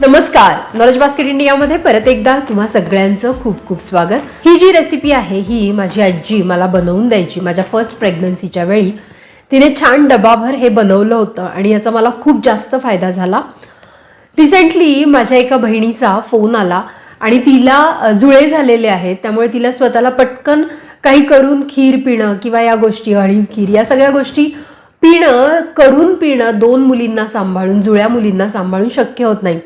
नमस्कार. Knowledge basket इंडियामध्ये परत एकदा तुम्हा सगळ्यांचं खूप खूप स्वागत. ही जी रेसिपी आहे ही माझी आजी मला बनवून द्यायची माझ्या फर्स्ट प्रेग्नन्सीच्या वेळी. तिने छान डबाभर हे बनवलं होतं आणि याचा मला खूप जास्त फायदा झाला. रिसेंटली माझ्या एका बहिणीचा फोन आला आणि तिला जुळे झालेले आहेत. त्यामुळे तिला स्वतःला पटकन काही करून खीर पिणं किंवा या गोष्टी अळीव खीर या सगळ्या गोष्टी पिणं करून पिणं दोन मुलींना सांभाळून जुळ्या मुलींना सांभाळून शक्य होत नाही.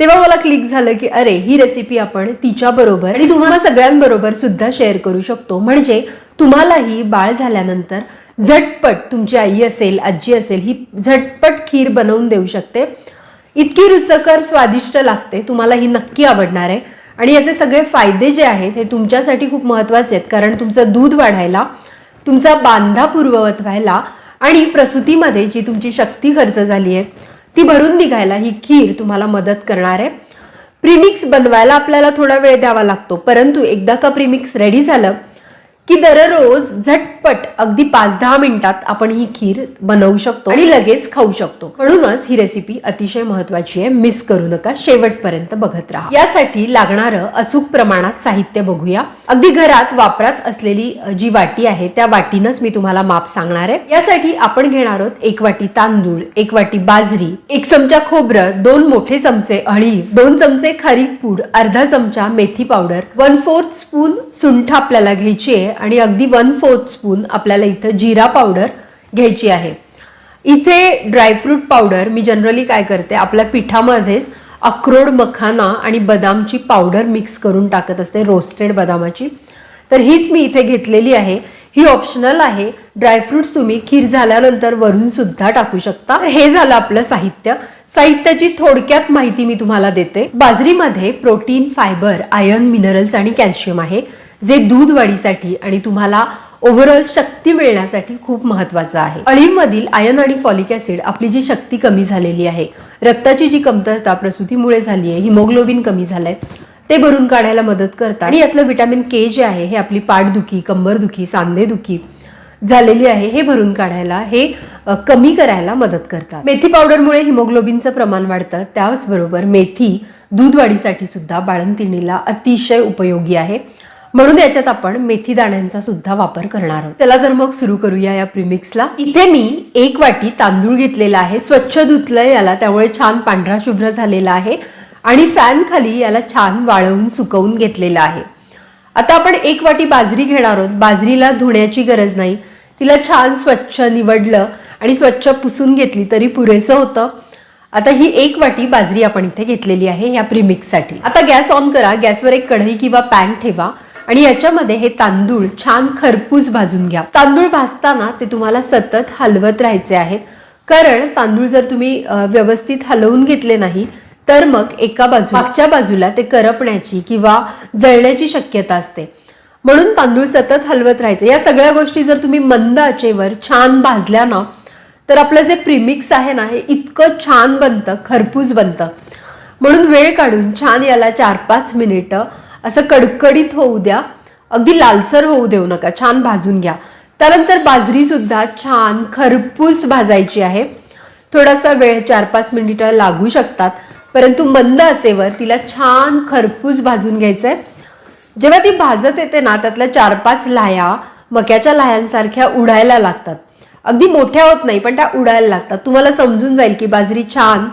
तेव्हा मला क्लिक झालं की अरे ही रेसिपी आपण तिच्याबरोबर आणि तुम्हाला सगळ्यांबरोबर सुद्धा शेअर करू शकतो. म्हणजे तुम्हालाही बाळ झाल्यानंतर झटपट तुमची आई असेल आजी असेल ही झटपट खीर बनवून देऊ शकते. इतकी रुचकर स्वादिष्ट लागते. तुम्हाला ही नक्की आवडणार आहे. आणि याचे सगळे फायदे जे आहेत हे तुमच्यासाठी खूप महत्त्वाचे आहेत. कारण तुमचं दूध वाढायला तुमचा बांधा पूर्ववत व्हायला आणि प्रसूतीमध्ये जी तुमची शक्ती खर्च झाली आहे ती भरून निघायला ही खीर तुम्हाला मदत करणार आहे. प्रीमिक्स बनवायला आपल्याला थोडा वेळ द्यावा लागतो परंतु एकदा का प्रीमिक्स रेडी झालं की दररोज झटपट अगदी पाच दहा मिनिटात आपण ही खीर बनवू शकतो आणि लगेच खाऊ शकतो. म्हणूनच ही रेसिपी अतिशय महत्वाची आहे. मिस करू नका. शेवटपर्यंत बघत राहा. यासाठी लागणारं अचूक प्रमाणात साहित्य बघूया. अगदी घरात वापरात असलेली जी वाटी आहे त्या वाटीनच मी तुम्हाला माप सांगणार आहे. यासाठी आपण घेणार आहोत एक वाटी तांदूळ एक वाटी बाजरी एक चमचा खोबरं दोन मोठे चमचे अळी दोन चमचे खारीक पूड अर्धा चमचा मेथी पावडर वन फोर्थ स्पून सुंठ आपल्याला घ्यायची आहे. आणि अगदी वन फोर्थ स्पून आपल्याला इथं जिरा पावडर घ्यायची आहे. इथे ड्रायफ्रूट पावडर मी जनरली काय करते आपल्या पिठामध्येच अक्रोड मखाना आणि बदामची पावडर मिक्स करून टाकत असते रोस्टेड बदामाची. तर हीच मी इथे घेतलेली आहे. ही ऑप्शनल आहे. ड्रायफ्रुट्स तुम्ही खीर झाल्यानंतर वरून सुद्धा टाकू शकता. हे झालं आपलं साहित्य. साहित्याची थोडक्यात माहिती मी तुम्हाला देते. बाजरीमध्ये प्रोटीन फायबर आयर्न मिनरल्स आणि कॅल्शियम आहे. जे दूध वाढीसाठी आणि तुम्हाला ओव्हरऑल शक्ती मिळण्यासाठी खूप महत्वाचं आहे. अळीमधील आयन आणि फॉलिक ऍसिड आपली जी शक्ती कमी झालेली आहे रक्ताची जी कमतरता प्रसूतीमुळे झाली आहे हिमोग्लोबिन कमी झालंय ते भरून काढायला मदत करतात. आणि यातलं विटॅमिन के जे आहे हे आपली पाठदुखी कंबरदुखी सांधेदुखी झालेली आहे हे भरून काढायला हे कमी करायला मदत करतात. मेथी पावडरमुळे हिमोग्लोबिनचं प्रमाण वाढतं. त्याचबरोबर मेथी दूध वाढीसाठी सुद्धा बाळंतिणीला अतिशय उपयोगी आहे. म्हणून याच्यात आपण मेथी दाण्यांचा सुद्धा वापर करणार आहोत. चला तर मग सुरू करूया या प्रिमिक्सला इथे मी एक वाटी तांदूळ घेतलेला आहे. स्वच्छ धुतलंय याला. त्यामुळे छान पांढरा शुभ्र झालेला आहे. आणि फॅन खाली याला छान वाळवून सुकवून घेतलेला आहे. आता आपण एक वाटी बाजरी घेणार आहोत. बाजरीला धुण्याची गरज नाही. तिला छान स्वच्छ निवडलं आणि स्वच्छ पुसून घेतली तरी पुरेसं होतं. आता ही एक वाटी बाजरी आपण इथे घेतलेली आहे या प्रीमिक्ससाठी आता गॅस ऑन करा. गॅसवर एक कढई किंवा पॅन ठेवा. आणि याच्यामध्ये हे तांदूळ छान खरपूस भाजून घ्या. तांदूळ भाजताना ते तुम्हाला सतत हलवत राहायचे आहेत. कारण तांदूळ जर तुम्ही व्यवस्थित हलवून घेतले नाही तर मग एका बाजू मागच्या बाजूला ते करपण्याची किंवा जळण्याची शक्यता असते. म्हणून तांदूळ सतत हलवत राहायचे. या सगळ्या गोष्टी जर तुम्ही मंद आचेवर छान भाजल्या ना तर आपलं जे प्रीमिक्स आहे ना हे इतकं छान बनतं खरपूस बनतं. म्हणून वेळ काढून छान याला चार पाच मिनिटं असं कडकडीत होऊ द्या. अगदी लालसर होऊ देऊ नका. छान भाजून घ्या. त्यानंतर बाजरी सुद्धा छान खरपूस भाजायची आहे. थोडासा वेळ चार पाच मिनिटं लागू शकतात. परंतु मंद असेवर तिला छान खरपूस भाजून घ्यायचं आहे जेव्हा ती भाजत येते ना त्यातल्या चार पाच लाह्या मक्याच्या लाह्यांसारख्या उडायला लागतात. अगदी मोठ्या होत नाही पण त्या उडायला लागतात. तुम्हाला समजून जाईल की बाजरी छान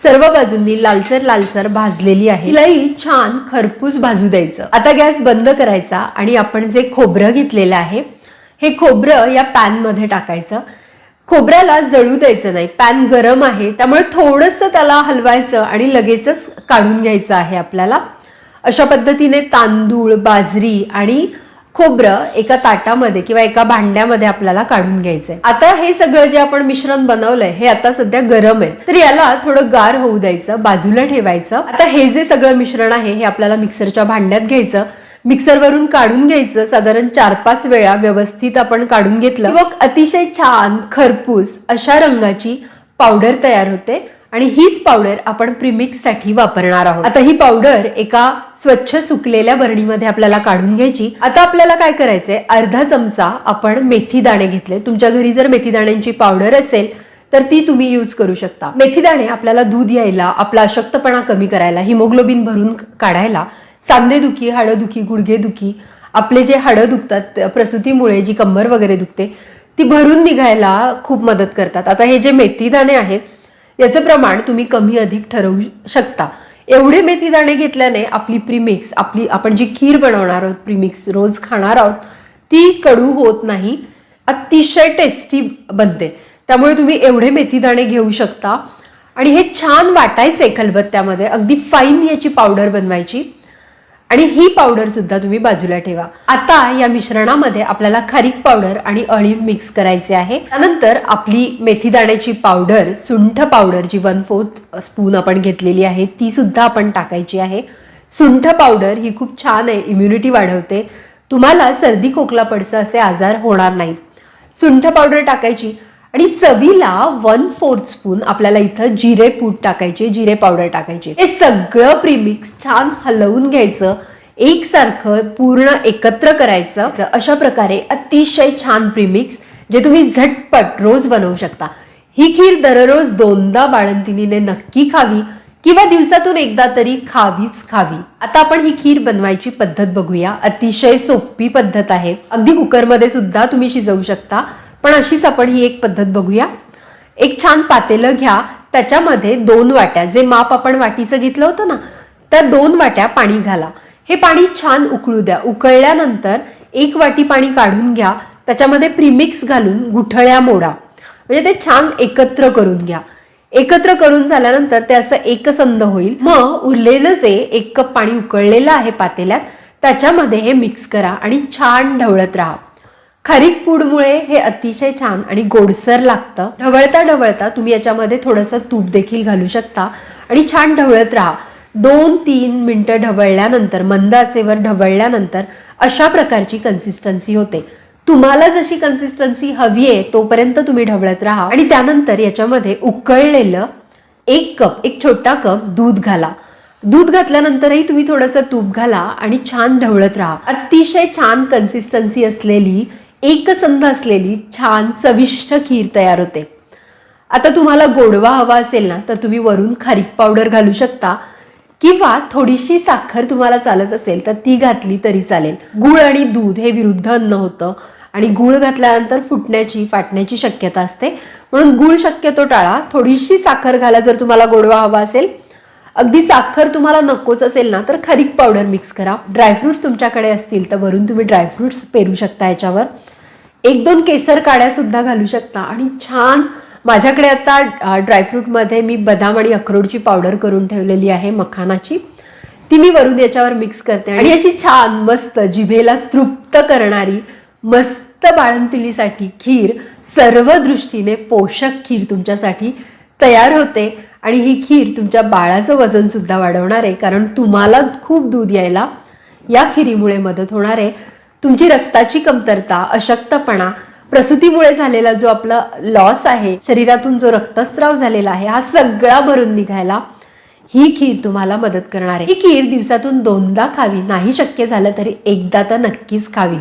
सर्व बाजूंनी लालसर लालसर भाजलेली आहे. तिलाही छान खरपूस भाजू द्यायचं. आता गॅस बंद करायचा आणि आपण जे खोबरं घेतलेलं आहे हे खोबरं या पॅनमध्ये टाकायचं. खोबऱ्याला जळू द्यायचं नाही. पॅन गरम आहे त्यामुळे थोडंसं त्याला हलवायचं आणि लगेचच काढून घ्यायचं आहे आपल्याला. अशा पद्धतीने तांदूळ बाजरी आणि खोबरं एका ताटामध्ये किंवा एका भांड्यामध्ये आपल्याला काढून घ्यायचंय. आता हे सगळं जे आपण मिश्रण बनवलंय हे आता सध्या गरम आहे. तर याला थोडं गार होऊ द्यायचं बाजूला ठेवायचं. आता हे जे सगळं मिश्रण आहे हे आपल्याला मिक्सरच्या भांड्यात घ्यायचं. मिक्सरवरून काढून घ्यायचं साधारण चार पाच वेळा व्यवस्थित आपण काढून घेतलं. मग अतिशय छान खरपूस अशा रंगाची पावडर तयार होते. आणि हीच पावडर आपण प्रिमिक्ससाठी वापरणार आहोत. आता ही पावडर एका स्वच्छ सुकलेल्या बरणीमध्ये आपल्याला काढून घ्यायची. आता आपल्याला काय करायचंय? अर्धा चमचा आपण मेथी दाणे घेतले. तुमच्या घरी जर मेथी दाण्यांची पावडर असेल तर ती तुम्ही यूज करू शकता. मेथीदाणे आपल्याला दूध यायला आपला अशक्तपणा कमी करायला हिमोग्लोबिन भरून काढायला सांधेदुखी हाडंदुखी गुडघेदुखी आपले जे हाडं दुखतात प्रसूतीमुळे जी कंबर वगैरे दुखते ती भरून निघायला खूप मदत करतात. आता हे जे मेथीदाणे आहेत याचं प्रमाण तुम्ही कमी अधिक ठरवू शकता. एवढे मेथीदाणे घेतल्याने आपली प्रीमिक्स आपली आपण जी खीर बनवणार आहोत प्रीमिक्स रोज खाणार आहोत ती कडू होत नाही. अतिशय टेस्टी बनते. त्यामुळे तुम्ही एवढे मेथीदाणे घेऊ शकता. आणि हे छान वाटायचे खलबत्त्यामध्ये. अगदी फाईन याची पावडर बनवायची. आणि ही पावडर सुद्धा तुम्ही बाजूला ठेवा. आता या मिश्रणामध्ये आपल्याला खारीक पावडर आणि अळीव मिक्स करायचे आहे. त्यानंतर आपली मेथी दाण्याची पावडर सुंठ पावडर जी वन फोर्थ स्पून आपण घेतलेली आहे ती सुद्धा आपण टाकायची आहे. सुंठ पावडर ही खूप छान आहे इम्युनिटी वाढवते. तुम्हाला सर्दी खोकला पडचं असे आजार होणार नाहीत. सुंठ पावडर टाकायची. आणि चवीला वन फोर्थ स्पून आपल्याला इथं जिरे पूड टाकायचे जिरे पावडर टाकायचे. हे सगळं प्रीमिक्स छान हलवून घ्यायचं. एकसारखं पूर्ण एकत्र करायचं. अशा प्रकारे अतिशय छान प्रीमिक्स जे तुम्ही झटपट रोज बनवू शकता. ही खीर दररोज दोनदा बाळंतिनीने नक्की खावी किंवा दिवसातून एकदा तरी खावीच खावी. आता आपण ही खीर बनवायची पद्धत बघूया. अतिशय सोपी पद्धत आहे. अगदी कुकरमध्ये सुद्धा तुम्ही शिजवू शकता. पण अशीच आपण ही एक पद्धत बघूया. एक छान पातेलं घ्या. त्याच्यामध्ये दोन वाट्या जे माप आपण वाटीचं घेतलं होतं ना त्या दोन वाट्या पाणी घाला. हे पाणी छान उकळू द्या. उकळल्यानंतर एक वाटी पाणी काढून घ्या. त्याच्यामध्ये प्रीमिक्स घालून गुठळ्या मोडा. म्हणजे ते छान एकत्र करून घ्या. एकत्र करून झाल्यानंतर ते असं एकसंध होईल. मग उरलेलं जे एक कप पाणी उकळलेलं आहे पातेल्यात त्याच्यामध्ये हे मिक्स करा आणि छान ढवळत राहा. खारीक पूडमुळे हे अतिशय छान आणि गोडसर लागतं. ढवळता ढवळता तुम्ही याच्यामध्ये थोडंसं तूप देखील घालू शकता. आणि छान ढवळत राहा. दोन तीन मिनटं ढवळल्यानंतर मंद आचेवर ढवळल्यानंतर अशा प्रकारची कन्सिस्टन्सी होते. तुम्हाला जशी कन्सिस्टन्सी हवी आहे तोपर्यंत तुम्ही ढवळत राहा. आणि त्यानंतर याच्यामध्ये उकळलेलं एक कप एक छोटा कप दूध घाला. दूध घातल्यानंतरही तुम्ही थोडंसं तूप घाला आणि छान ढवळत राहा. अतिशय छान कन्सिस्टन्सी असलेली एकसंध असलेली छान चविष्ट खीर तयार होते. आता तुम्हाला गोडवा हवा असेल ना तर तुम्ही वरून खारीक पावडर घालू शकता. किंवा थोडीशी साखर तुम्हाला चालत असेल तर ती घातली तरी चालेल. गुळ आणि दूध हे विरुद्ध अन्न होतं. आणि गुळ घातल्यानंतर फुटण्याची फाटण्याची शक्यता असते. म्हणून गुळ शक्यतो टाळा. थोडीशी साखर घाला जर तुम्हाला गोडवा हवा असेल. अगदी साखर तुम्हाला नकोच असेल ना तर खरीक पावडर मिक्स करा. ड्रायफ्रुट्स तुमच्याकडे असतील तर वरून तुम्ही ड्रायफ्रुट्स पेरू शकता याच्यावर. एक दोन केसर काड्या सुद्धा घालू शकता. आणि छान माझ्याकडे आता ड्रायफ्रूटमध्ये मी बदाम आणि अक्रोडची पावडर करून ठेवलेली आहे मखानाची ती मी वरून याच्यावर मिक्स करते. आणि अशी छान मस्त जिभेला तृप्त करणारी मस्त बाळंतिलीसाठी खीर सर्व दृष्टीने पोषक खीर तुमच्यासाठी तयार होते. आणि ही खीर तुमच्या बाळाचं वजन सुद्धा वाढवणार आहे. कारण तुम्हाला खूप दूध यायला या खिरीमुळे मदत होणार आहे. तुमची रक्ताची कमतरता अशक्तपणा प्रसूतीमुळे झालेला जो आपला लॉस आहे शरीरातून जो रक्तस्राव झालेला आहे हा सगळा भरून निघायला ही खीर तुम्हाला मदत करणार आहे. ही खीर दिवसातून दोनदा खावी नाही शक्य झालं तरी एकदा तर नक्कीच खावी.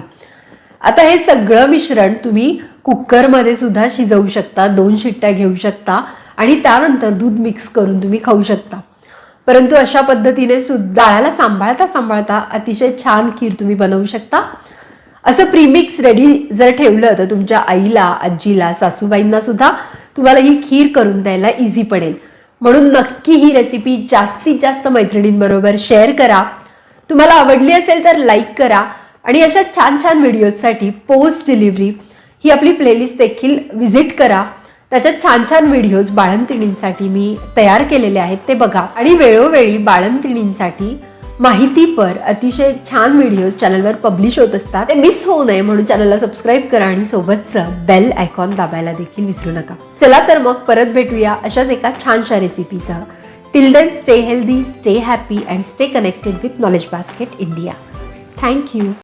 आता हे सगळं मिश्रण तुम्ही कुकरमध्ये सुद्धा शिजवू शकता दोन शिट्ट्या घेऊ शकता आणि त्यानंतर दूध मिक्स करून तुम्ही खाऊ शकता. परंतु अशा पद्धतीने सुद्धा डाळाला सांभाळता सांभाळता अतिशय छान खीर तुम्ही बनवू शकता. असं प्रीमिक्स रेडी जर ठेवलं तर तुमच्या आईला आजीला सासूबाईंना सुद्धा तुम्हाला ही खीर करून द्यायला इझी पडेल. म्हणून नक्की ही रेसिपी जास्तीत जास्त मैत्रिणींबरोबर शेअर करा. तुम्हाला आवडली असेल तर लाईक करा आणि अशा छान छान व्हिडिओजसाठी पोस्ट डिलिव्हरी ही आपली प्लेलिस्ट देखील व्हिजिट करा. त्याच्यात छान छान व्हिडिओज बाळंतिणींसाठी मी तयार केलेले आहेत ते बघा. आणि वेळोवेळी बाळंतिणींसाठी माहितीपर अतिशय छान व्हिडिओज चॅनलवर पब्लिश होत असतात. ते मिस होऊ नये म्हणून चॅनलला सबस्क्राईब करा आणि सोबतचं बेल आयकॉन दाबायला देखील विसरू नका. चला तर मग परत भेटूया अशाच एका छानशा रेसिपीसह till then stay healthy stay happy and stay connected with knowledge basket India thank you